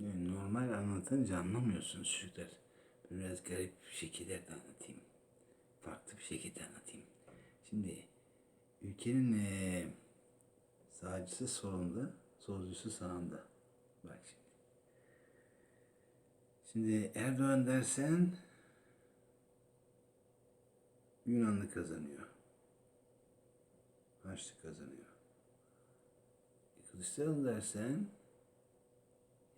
Normal anlatınca anlamıyorsunuz çocuklar. Biraz garip şekillerde anlatayım. Farklı bir şekilde anlatayım. Şimdi ülkenin eee sağcısı solunda, solcusu sağında. Bak şimdi. Şimdi Erdoğan dersen Yunanlı kazanıyor. Haçlı kazanıyor. E, Kılıçdaroğlu dersen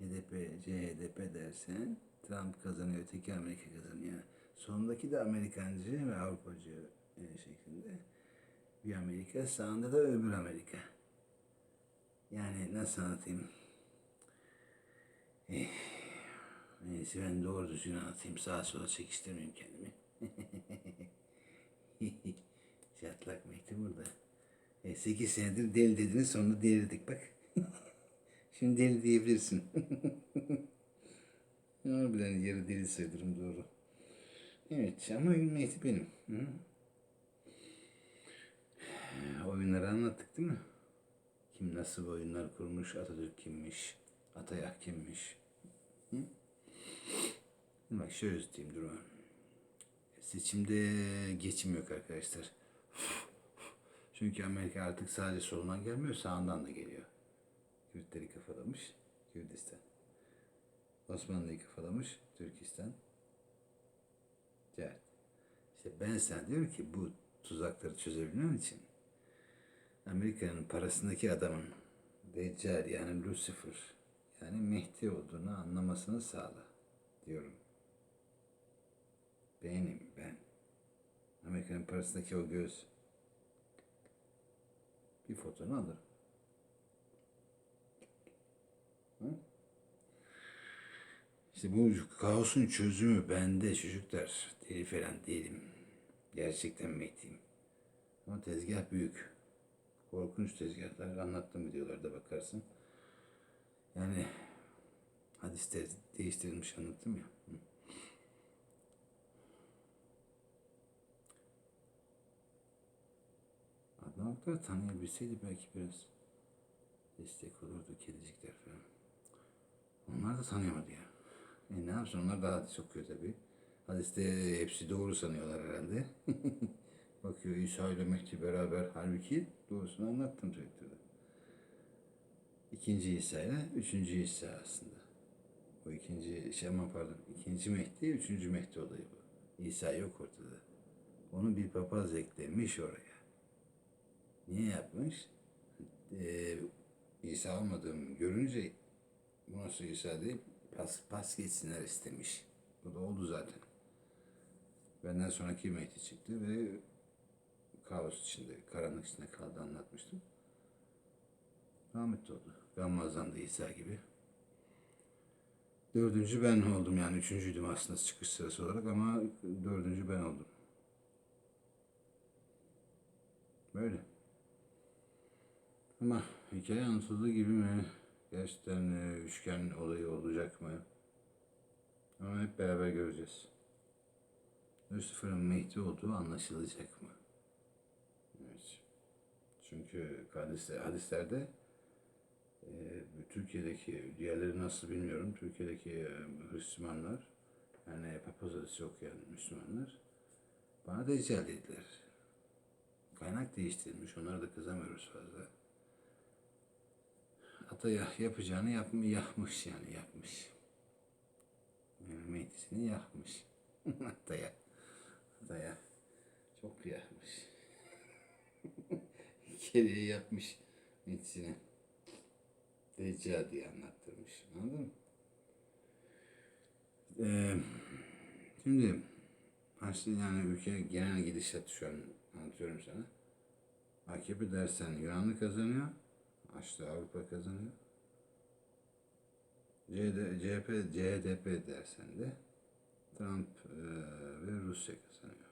HDP, CHDP dersen Trump kazanıyor, öteki Amerika kazanıyor. Sondaki de Amerikancı ve Avrupacı e, şeklinde bir Amerika, sağında da öbür Amerika. Yani nasıl anlatayım? Eh, neyse ben doğru düzgün anlatayım. Sağa sola çekiştirmeyeyim kendimi. Çatlak mektup burada. E, 8 senedir deli dediniz sonra delirdik bak. Şimdi deli diyebilirsin. Harbiden yarı deli sayılırım doğru. Evet ama mektup benim. Hı? Oyunları anlattık değil mi? Kim nasıl oyunlar kurmuş, Atatürk kimmiş, Atayak kimmiş. Hı? Bak şöyle özetleyeyim durumu. Seçimde geçim yok arkadaşlar. Çünkü Amerika artık sadece solundan gelmiyor, sağından da geliyor. Kürtleri kafalamış, Kürdistan. Osmanlı'yı kafalamış, Türkistan. Cert. İşte ben sana diyorum ki bu tuzakları çözebilmem için Amerika'nın parasındaki adamın Deccal yani Lucifer yani Mehdi olduğunu anlamasını sağla diyorum. Benim ben. Amerika'nın parasındaki o göz. Bir fotonu alırım. İşte bu kaosun çözümü bende çocuklar. Deli falan değilim. Gerçekten Mehdi'yim. Ama tezgah büyük. Korkunç tezgahlar anlattım videolarda bakarsın. Yani hadisler değiştirilmiş anlattım ya. Hı. Adnan Oktar tanıyabilseydi belki biraz destek olurdu kedicikler falan. Onlar da tanıyamadı ya. E ne yapsın onlar daha hadis okuyor tabi. Hadiste hepsi doğru sanıyorlar herhalde. Bakıyor İsa ile Mehdi beraber halbuki doğrusunu anlattım direktörde. İkinci İsa ile üçüncü İsa aslında. O ikinci, şey aman pardon, ikinci Mehdi, üçüncü Mehdi olayı bu. İsa yok ortada. Onu bir papaz eklemiş oraya. Niye yapmış? Ee, İsa olmadığımı görünce bu nasıl İsa deyip pas, pas geçsinler istemiş. Bu da oldu zaten. Benden sonraki Mehdi çıktı ve kaos içinde, karanlık içinde kaldı anlatmıştım. Rahmetli oldu. Gammaz'dan da İsa gibi. Dördüncü ben oldum yani. Üçüncüydüm aslında çıkış sırası olarak ama dördüncü ben oldum. Böyle. Ama hikaye anlatıldığı gibi mi? Gerçekten e, üçgen olayı olacak mı? Ama hep beraber göreceğiz. Lucifer'ın Mehdi olduğu anlaşılacak mı? Evet. Çünkü hadisler, hadislerde e, Türkiye'deki, diğerleri nasıl bilmiyorum, Türkiye'deki e, Hristiyanlar, yani papaz hadisi okuyan Müslümanlar bana Deccal dediler. Kaynak değiştirilmiş, onlara da kızamıyoruz fazla. Ata ya- yapacağını yap, yapmış yani yapmış. Mehdi'sini yakmış. Ataya. Ataya. Çok yakmış. Kediye yapmış Mehdi'sini. Deccal diye anlattırmış. Anladın mı? Ee, şimdi Haçlı yani ülke genel gidişat şu an anlatıyorum sana. AKP dersen Yunanlı kazanıyor. Haçlı Avrupa kazanıyor. CHP, CHDP dersen de Trump e, ve Rusya kazanıyor.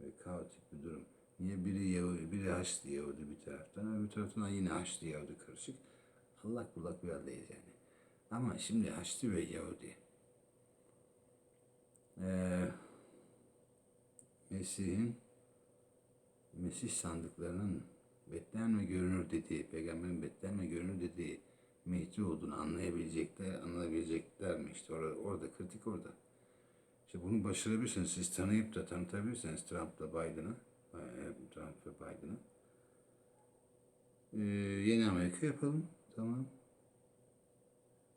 Ve kaotik bir durum. Niye biri Yahudi, biri Haçlı Yahudi bir taraftan, öbür taraftan yine Haçlı Yahudi karışık. Allak bullak bir haldeyiz yani. Ama şimdi Haçlı ve Yahudi eee Mesih'in Mesih sandıklarının Betlehem ve görünür dediği, peygamberin Betlehem ve görünür dediği Mehdi olduğunu anlayabilecekler, anlayabilecekler mi işte orada, orada kritik orada. İşte bunu başarabilirsiniz. Siz tanıyıp da tanıtabilirsiniz Trump'la Biden'ı, e, Trump ve Biden'ı. Ee, yeni Amerika yapalım. Tamam.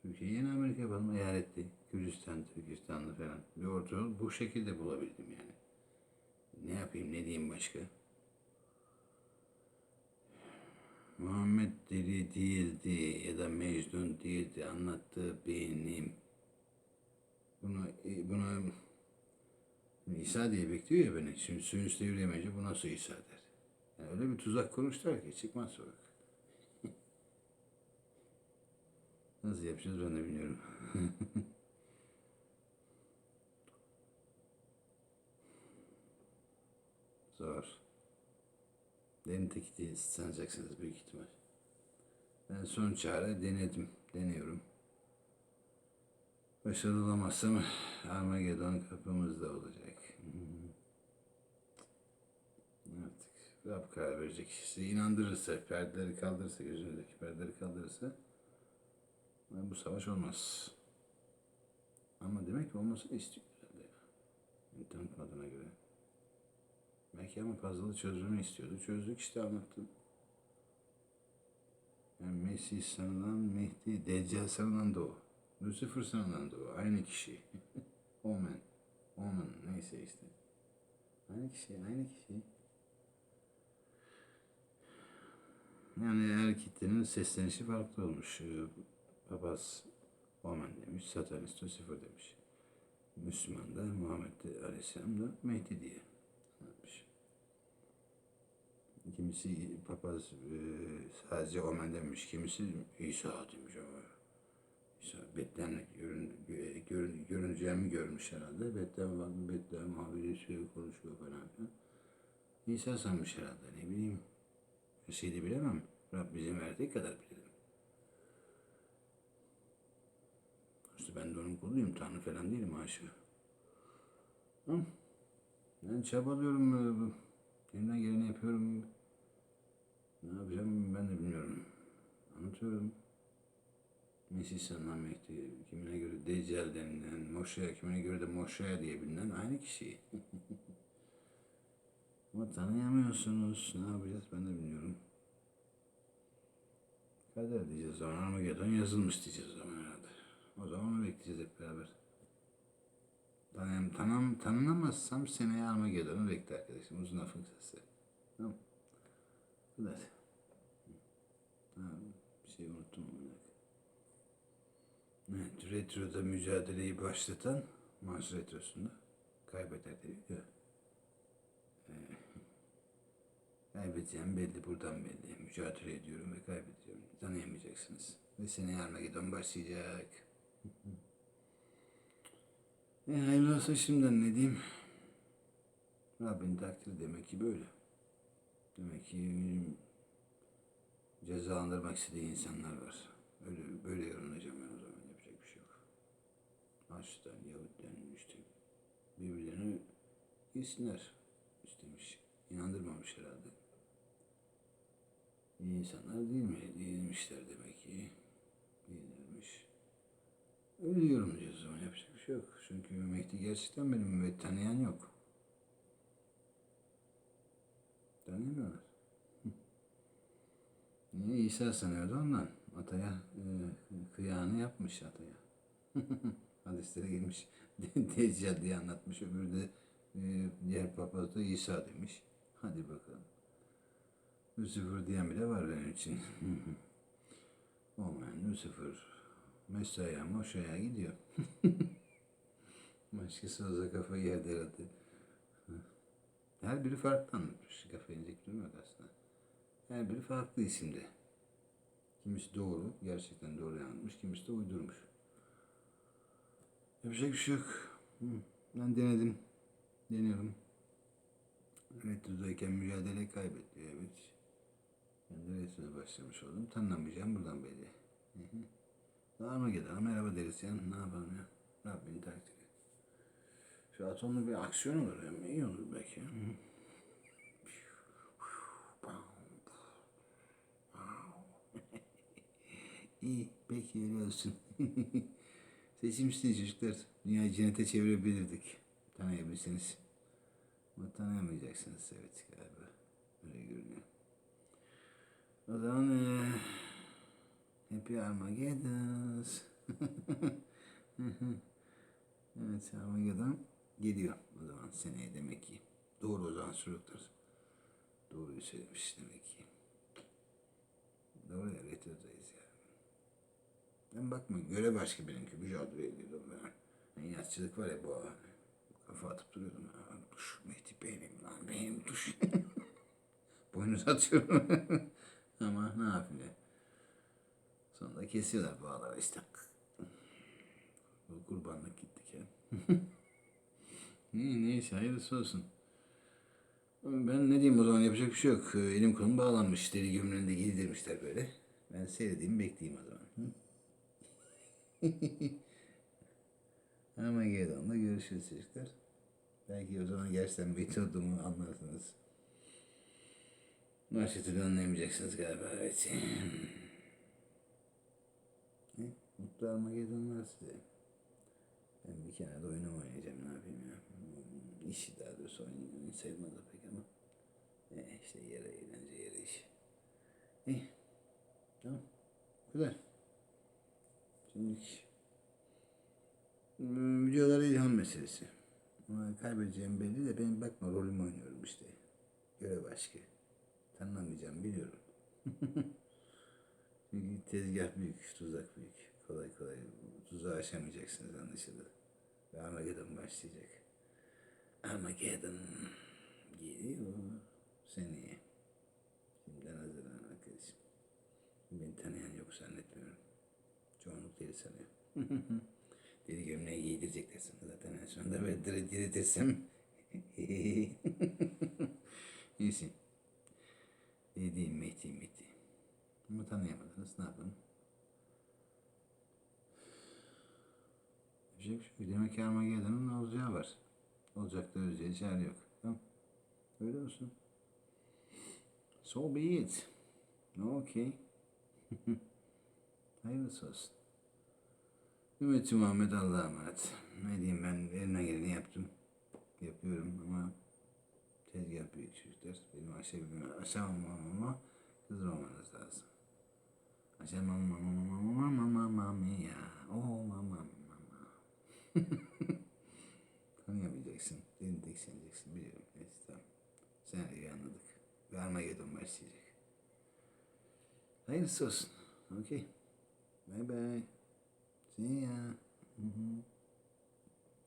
Türkiye yeni Amerika yapalım. Eyaletli. Gürcistan, Türkistan'da falan. Bir orta yol bu şekilde bulabildim yani. Ne yapayım, ne diyeyim başka? Muhammed deli değildi ya da Mecnun değildi anlattığı benim. Bunu, e, buna İsa diye bekliyor ya beni. Şimdi suyun üstüne yürüyemeyince bu nasıl İsa der. Yani öyle bir tuzak kurmuşlar ki çıkmaz sokak. Nasıl yapacağız ben de bilmiyorum. Zor. Benim teki değil, sanacaksınız büyük ihtimal. Ben son çare denedim, deniyorum. Başarılı olamazsam Armageddon kapımızda olacak. Artık Rab karar verecek. Sizi inandırırsa, perdeleri kaldırırsa, gözünüzdeki perdeleri kaldırırsa bu savaş olmaz. Ama demek ki olmasını istiyor herhalde ya. Beni tanıtmadığına göre. Belki ama puzzle'ı çözümünü istiyordu. Çözdük işte anlattım. Yani Mesih sanılan Mehdi, Deccal sanılan da o. Lucifer sanılan da o. Aynı kişi. Omen. Omen neyse işte. Aynı kişi, aynı kişi. Yani her kitlenin seslenişi farklı olmuş. Ee, Papaz Omen demiş, Satanist Lucifer demiş. Müslüman da Muhammed de Aleyhisselam da Mehdi diye anlatmış. Kimisi papaz e, sadece Omen demiş, kimisi İsa demiş ama. İsa Betlem'le görün, gö- görün, görüneceğimi görmüş herhalde. Betlem var, Betlem haberi şey konuşuyor falan filan. İsa sanmış herhalde ne bileyim. Her şeyi de bilemem. Rab bizim verdiği kadar bilirim. İşte ben de onun kuluyum. Tanrı falan değilim haşa. Ben çabalıyorum. e, Elimden geleni yapıyorum. Ne yapacağım ben de bilmiyorum. Anlatıyorum. Mesih Mehdi, kimine göre Deccal denilen, Moşe, kimine göre de Moşe diye bilinen aynı kişi. Ama tanıyamıyorsunuz. Ne yapacağız ben de bilmiyorum. Kader diyeceğiz zaman. Armageddon yazılmış diyeceğiz zaman herhalde. O zaman bekleyeceğiz hep beraber. Tanıyam, tanım, tanınamazsam seneye Armageddon'u bekle arkadaşım. Uzun lafın kısası. Tamam. Kadar. Ha, bir şey unuttum. Evet, retroda mücadeleyi başlatan Mars retrosunda kaybeder diyor. Ee, kaybedeceğim belli buradan belli. Mücadele ediyorum ve kaybediyorum. Tanıyamayacaksınız. Ve seneye Armageddon başlayacak. E, hayırlı olsun şimdiden ne diyeyim. Rabbin takdiri demek ki böyle. Demek ki cezalandırmak istediği insanlar var. Öyle, böyle yorumlayacağım ben o zaman. Yapacak bir şey yok. Haç'tan, Yahud'den işte birbirlerini yesinler istemiş. İnandırmamış herhalde. İyi insanlar değil mi? Değilmişler demek ki. Değillermiş. Öyle yorumlayacağız o zaman. Yapacak bir şey yok. Çünkü Mehdi gerçekten benim ve tanıyan yok. Tanıyamıyorlar. Niye? İsa sanıyordu ondan. Ataya e, kıyağını yapmış ataya. Hadislere girmiş. Deccal diye anlatmış. Öbürü de e, diğer papaz da İsa demiş. Hadi bakalım. Lucifer diyen bile var benim için. Omen, Lucifer, Mesaya, Moşa'ya gidiyor. Başkası olsa kafayı yerdi herhalde. Her biri farklı anlatmış. Kafayı yok aslında. Her biri farklı isimde. Kimisi doğru, gerçekten doğru anlatmış. Kimisi de uydurmuş. Yapacak bir şey yok. Ben denedim. Deniyorum. Retro'dayken mücadele kaybetti. Evet. Ben de Retro'da başlamış oldum. Tanınamayacağım buradan belli. Daha mı gidelim? Merhaba deriz ya. Ne yapalım ya? Atomlu bir aksiyon olur ya. İyi olur belki. İyi. Peki öyle olsun. Seçmişsiniz çocuklar. Dünyayı cennete çevirebilirdik. Tanıyabilseniz. Ama tanıyamayacaksınız evet galiba. Öyle görünüyor. O zaman eee Happy Armageddon. evet Armageddon geliyor o zaman seneye demek ki. Doğru o zaman çocuklar. Doğruyu söylemiş demek ki. Doğru ya retrodayız ya. Ben bakma göre başka benimki mücadele ediyordum ben. Yani inatçılık var ya bu kafa atıp duruyordum. Duş Mehdi benim lan benim duş. Boynuz atıyorum. Ama ne yapayım ya. Sonunda kesiyorlar bağları işte. Kurbanlık gittik ya. İyi neyse hayırlısı olsun. Ben ne diyeyim o zaman yapacak bir şey yok. Ee, Elim kolum bağlanmış. Deri gömleğinde giydirmişler böyle. Ben seyredeyim bekleyeyim o zaman. Hı? Armageddon'da görüşürüz çocuklar. Belki o zaman gerçekten olduğumu anlarsınız. Başka türlü anlayamayacaksınız galiba evet. Hı? Mutlu Armageddon'lar size. Ben bir kenarda oyunum oynayacağım ne yapayım ya. İşi daha doğrusu oyun, sayılmaz da pek ama. E işte yere eğlence yere iş. İyi. Tamam. Kadar. Şimdi Hmm, videolara ilham meselesi. Kaybedeceğim belli de ben bakma rolümü oynuyorum işte. Görev başka. Tanınamayacağım biliyorum. Çünkü tezgah büyük, tuzak büyük. Kolay kolay tuzağı aşamayacaksınız anlaşıldı. Ve Armageddon başlayacak. Armageddon geliyor seneye. Şimdiden hazırlan arkadaşım. Beni tanıyan yok zannetmiyorum. Çoğunluk deli sanıyor. deli gömleği giydirecekler sana zaten en sonunda ben diri diritirsem. İyisin. Dediğim Mehdi Mehdi. Ama tanıyamadınız ne yapalım? Bir şey yok. Demek ki Armageddon'un olacağı var. Olacak da öleceği çare yok. Tamam. Öyle olsun. So be it. Okay. Hayırlısı olsun. Ümmeti Muhammed Allah'a emanet. Ne diyeyim ben elimden geleni yaptım. Yapıyorum ama tezgah büyük çocuklar. Benim aşabilmem, aşamamam ama kızdırmamanız lazım. Aşamam mama mama mama mama mama ya. Oh mama mama. Elini tek seneceksin biliyorum. Neyse tamam. Senaryoyu anladık. Ve Armageddon başlayacak. Hayırlısı olsun. Okay. Bye bye. See ya.